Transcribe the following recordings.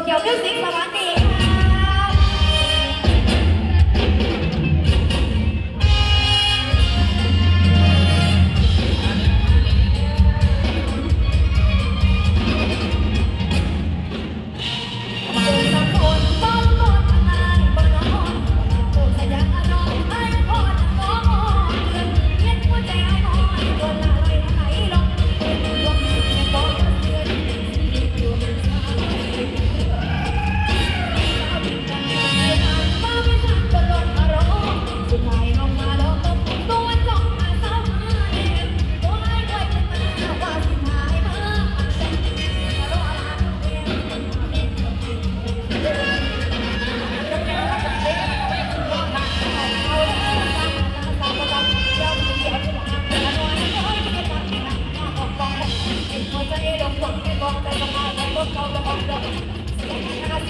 โตเ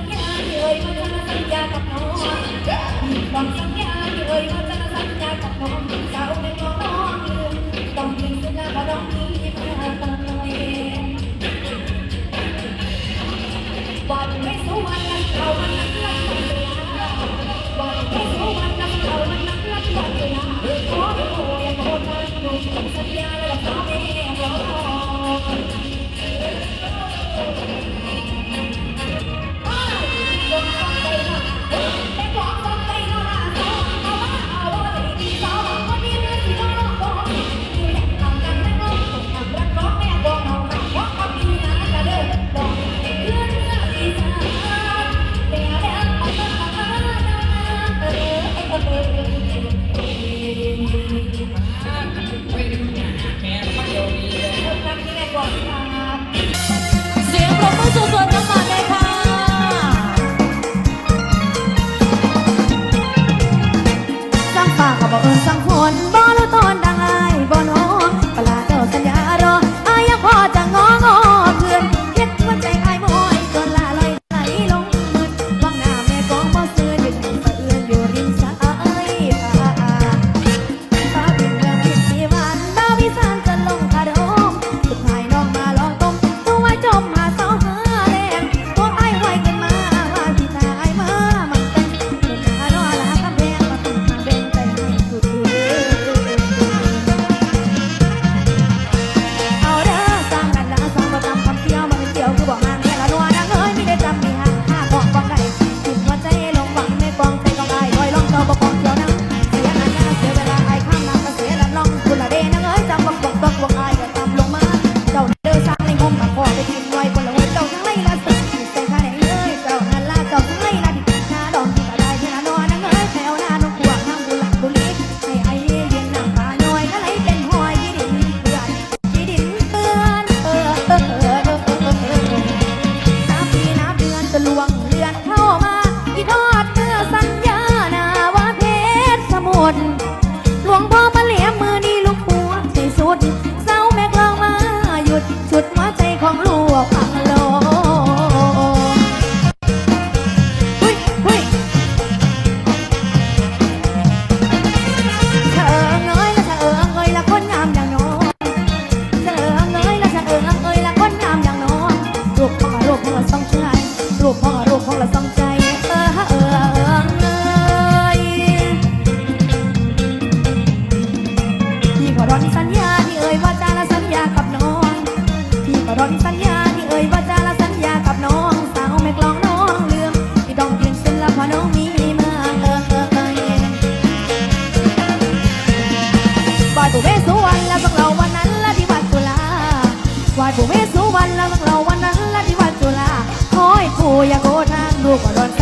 ญญาเลยว่าจะสัญญากับน้องบอกสัญญาเลยว่าจะสัญญากับน้องเจ้าในน้องลืมต้องทิ้งสัญญากับน้องนี้มาตลอดวันไม่สู้วันนั้นเรามันนักลักวันเวลาวันไม่สู้วันนั้นเรามันนักลักวันเลาขอโทษอย่าโทษนหนุ่มสัญญาแล้วข ปู่เว